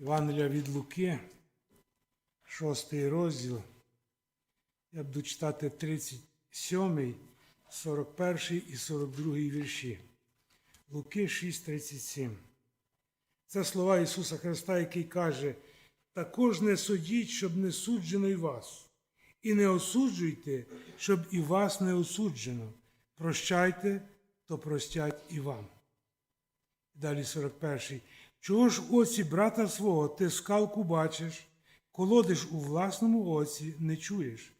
Євангелія від Луки, шостий розділ. Я буду читати 37, 41 і 42 вірші. Луки 6,37. Це слова Ісуса Христа, який каже, також не судіть, щоб не суджено й вас, і не осуджуйте, щоб і вас не осуджено. Прощайте, то простять і вам. Далі 41. Чого ж оці брата свого ти скалку бачиш, колодиш у власному оці не чуєш?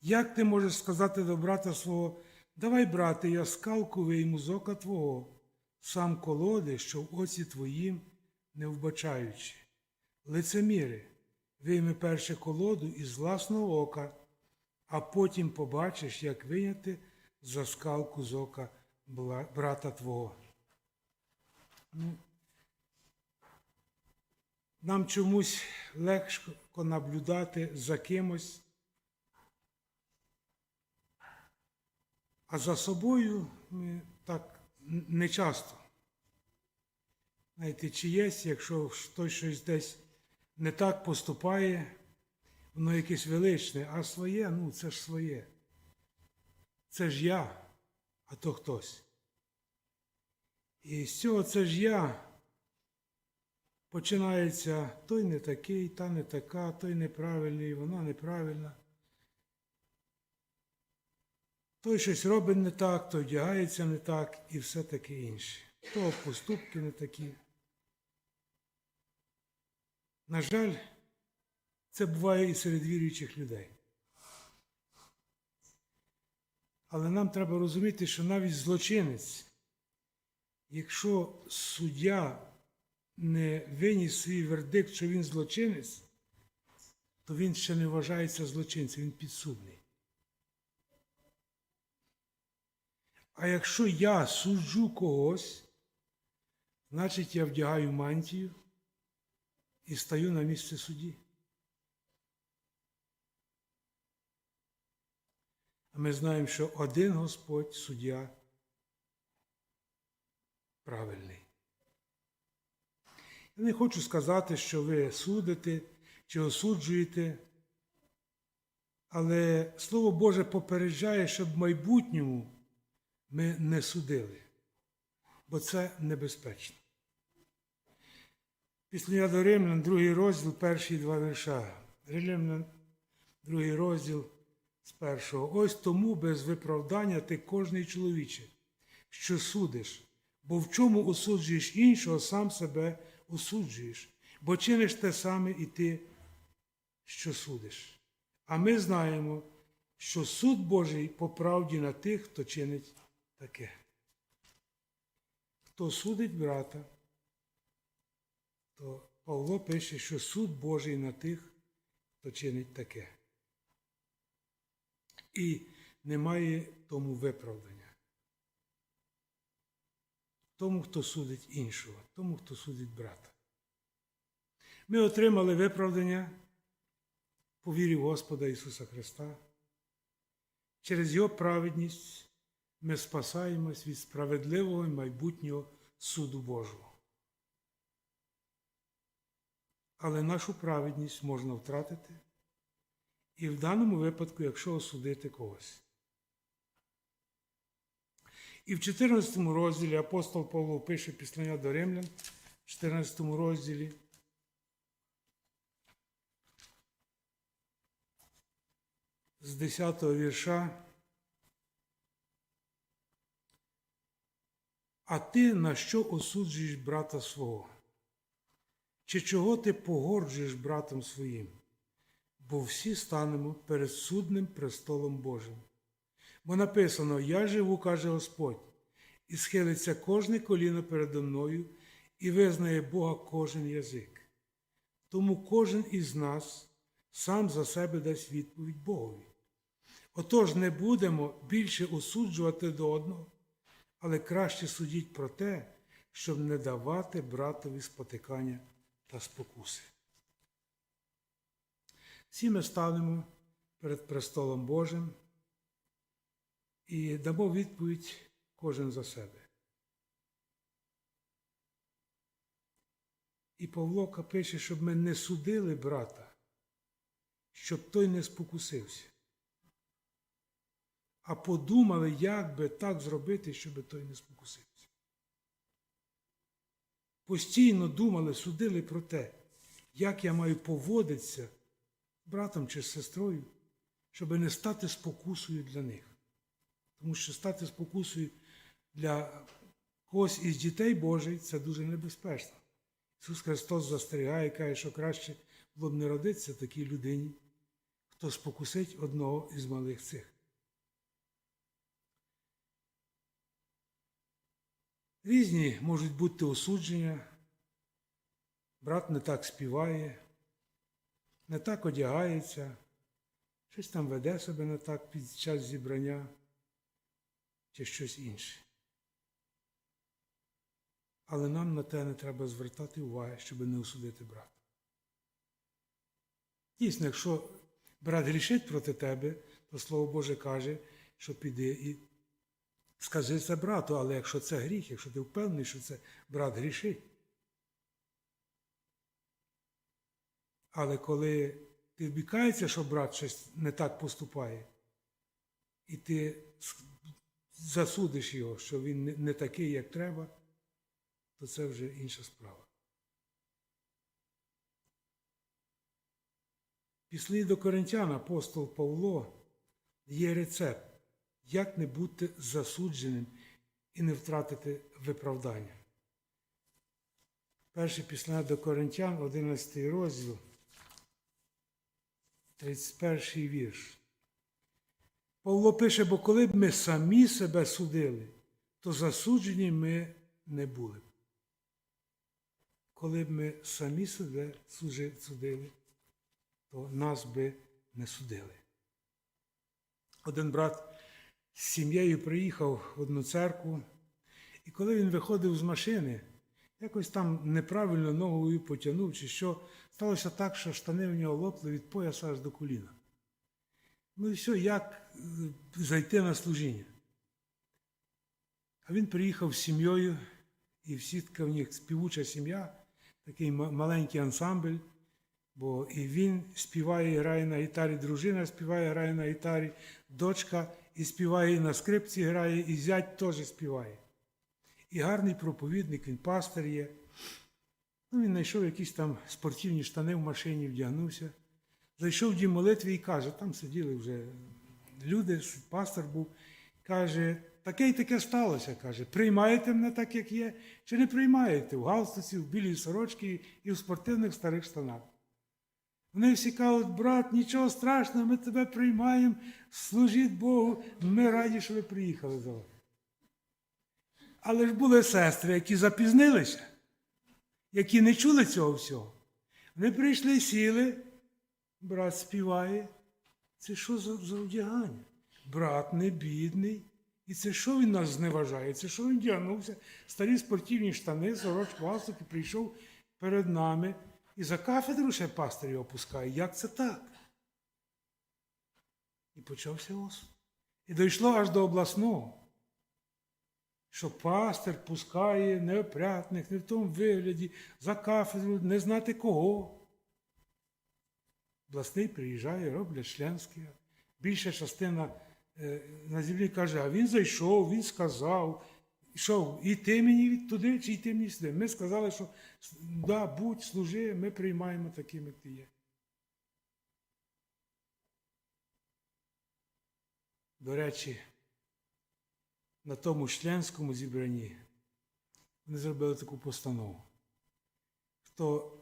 Як ти можеш сказати до брата свого, давай, брате, я скалку вийму з ока твого, сам колоди, що в оці твоїм, не вбачаючи. Лицеміри, вийми перше колоду із власного ока, а потім побачиш, як виняти за скалку з ока брата твого. Ну, нам чомусь легко наблюдати за кимось, а за собою ми так не часто. Знаєте, чи є, якщо хтось щось десь не так поступає, воно якесь величне, а своє, ну це ж своє. Це ж я, а то хтось. І з цього це ж я починається той не такий, та не така, той неправильний, вона неправильна. Той щось робить не так, той вдягається не так і все таке інше. То поступки не такі. На жаль, це буває і серед віруючих людей. Але нам треба розуміти, що навіть злочинець, якщо суддя не виніс свій вердикт, що він злочинець, то він ще не вважається злочинцем, він підсудний. А якщо я суджу когось, значить я вдягаю мантію і стаю на місце судді. А ми знаємо, що один Господь суддя правильний. Я не хочу сказати, що ви судите чи осуджуєте, але Слово Боже попереджає, щоб в майбутньому ми не судили, бо це небезпечно. Після до Римлян, другий розділ, перші два вірша. Римлян, другий розділ з першого. Ось тому без виправдання ти кожний чоловіче, що судиш, бо в чому осуджуєш іншого, сам себе осуджуєш, бо чиниш те саме і ти, що судиш. А ми знаємо, що суд Божий по правді на тих, хто чинить таке. Хто судить брата, то Павло пише, що суд Божий на тих, хто чинить таке. І немає тому виправдання. Тому, хто судить іншого, тому, хто судить брата. Ми отримали виправдання по вірі Господа Ісуса Христа. Через Його праведність ми спасаємось від справедливого і майбутнього суду Божого. Але нашу праведність можна втратити і в даному випадку, якщо осудити когось. І в 14 розділі апостол Павло пише післання до Римлян, в 14 розділі. З 10 вірша. А ти на що осуджуєш брата свого? Чи чого ти погорджуєш братом своїм? Бо всі станемо перед судним престолом Божим. Бо написано: Я живу, каже Господь, і схилиться кожне коліно передо мною, і визнає Бога кожен язик. Тому кожен із нас сам за себе дасть відповідь Богові. Отож не будемо більше осуджувати до одного, але краще судіть про те, щоб не давати братові спотикання та спокуси. Всі ми станемо перед престолом Божим і дамо відповідь кожен за себе. І Павло пише, щоб ми не судили брата, щоб той не спокусився. А подумали, як би так зробити, щоб той не спокусився. Постійно думали, судили про те, як я маю поводитися братом чи з сестрою, щоб не стати спокусою для них. Тому що стати спокусою для когось із дітей Божих це дуже небезпечно. Ісус Христос застерігає, каже, що краще було б не родитися такій людині, хто спокусить одного із малих цих. Різні можуть бути осудження. Брат не так співає, не так одягається, щось там веде себе не так під час зібрання чи щось інше. Але нам на те не треба звертати уваги, щоб не осудити брата. Дійсно, якщо брат грішить проти тебе, то Слово Боже каже, що піди і скажи це брату, але якщо це гріх, якщо ти впевнений, що це брат грішить. Але коли ти вбікається, що брат щось не так поступає, і ти засудиш його, що він не такий, як треба, то це вже інша справа. Після до Коринтян апостол Павло є рецепт, як не бути засудженим і не втратити виправдання. Перше після до Коринтян, 11 розділ, 31 вірш. Павло пише, бо коли б ми самі себе судили, то засуджені ми не були б. Коли б ми самі себе судили, то нас би не судили. Один брат з сім'єю приїхав в одну церкву, і коли він виходив з машини, якось там неправильно ногою потягнув, чи що, сталося так, що штани в нього лопли від пояса аж до коліна. Ну і все, як зайти на служіння? А він приїхав з сім'єю, і всі така в них співуча сім'я, такий маленький ансамбль, бо і він співає, і грає на гітарі, дружина співає, грає на гітарі, дочка і співає, і на скрипці грає, і зять теж співає. І гарний проповідник, він пастор є. Ну, Він знайшов якісь там спортивні штани в машині, вдягнувся. Зайшов дім молитви і каже, там сиділи вже люди, пастор був, каже, таке й таке сталося. каже, Приймаєте мене так, як є, чи не приймаєте в галстуці, в білій сорочці і в спортивних старих штанах. Вони всі кажуть, брат, нічого страшного, ми тебе приймаємо, служіть Богу, ми раді, що ви приїхали за вас. Але ж були сестри, які запізнилися, які не чули цього всього. Вони прийшли, сіли, брат співає. Це що за, за одягання? Брат не бідний. І це що він нас зневажає? Це що він вдягнувся, старі спортивні штани, сорочку, галстук і прийшов перед нами. І за кафедру ще пастор його пускає. Як це так? І почався осуд. І дійшло аж до обласного, що пастор пускає неопрятних, не в тому вигляді, за кафедру, не знати кого. Обласний приїжджає, роблять членське. Більша частина е, на землі каже, а він зайшов, він сказав, що йти мені туди, чи йти мені сюди. Ми сказали, що да, будь, служи, ми приймаємо таким, як ти є. До речі, на тому членському зібранні вони зробили таку постанову. Хто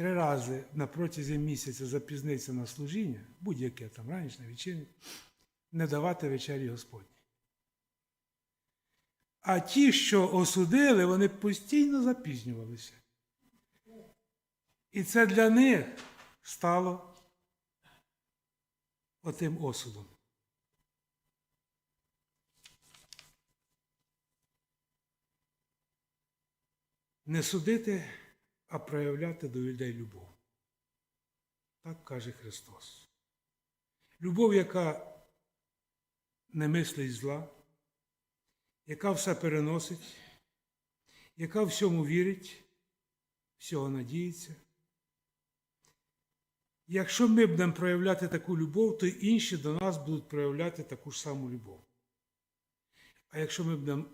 три рази на протязі місяця запізниться на служіння, будь-яке там ранішне вечірнє, не давати вечері Господні. А ті, що осудили, вони постійно запізнювалися. І це для них стало отим осудом. Не судити, а проявляти до людей любов. Так каже Христос. Любов, яка не мислить зла яка все переносить, яка всьому вірить, всього надіється. Якщо ми будемо проявляти таку любов, то інші до нас будуть проявляти таку ж саму любов. А якщо ми будемо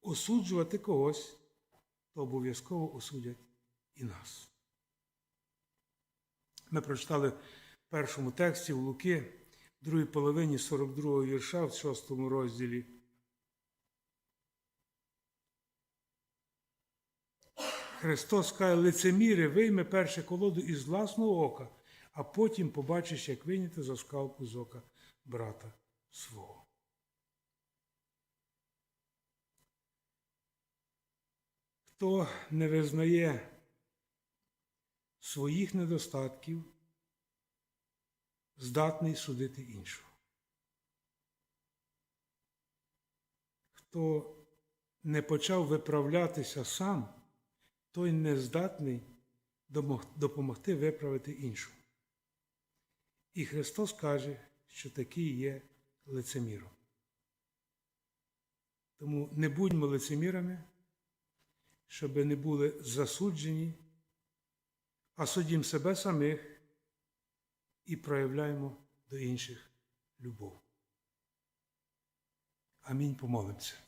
осуджувати когось, то обов'язково осудять і нас. Ми прочитали в першому тексті в Луки, в другій половині 42 вірша, в 6 розділі. Христос каже, лицеміри, вийме перше колоду із власного ока, а потім побачиш, як вийняти за скалку з ока брата свого. Хто не визнає своїх недостатків, здатний судити іншого. Хто не почав виправлятися сам, той не здатний допомогти виправити іншому. І Христос каже, що такий є лицеміром. Тому не будьмо лицемірами, щоб не були засуджені, а судім себе самих і проявляємо до інших любов. Амінь помолимося.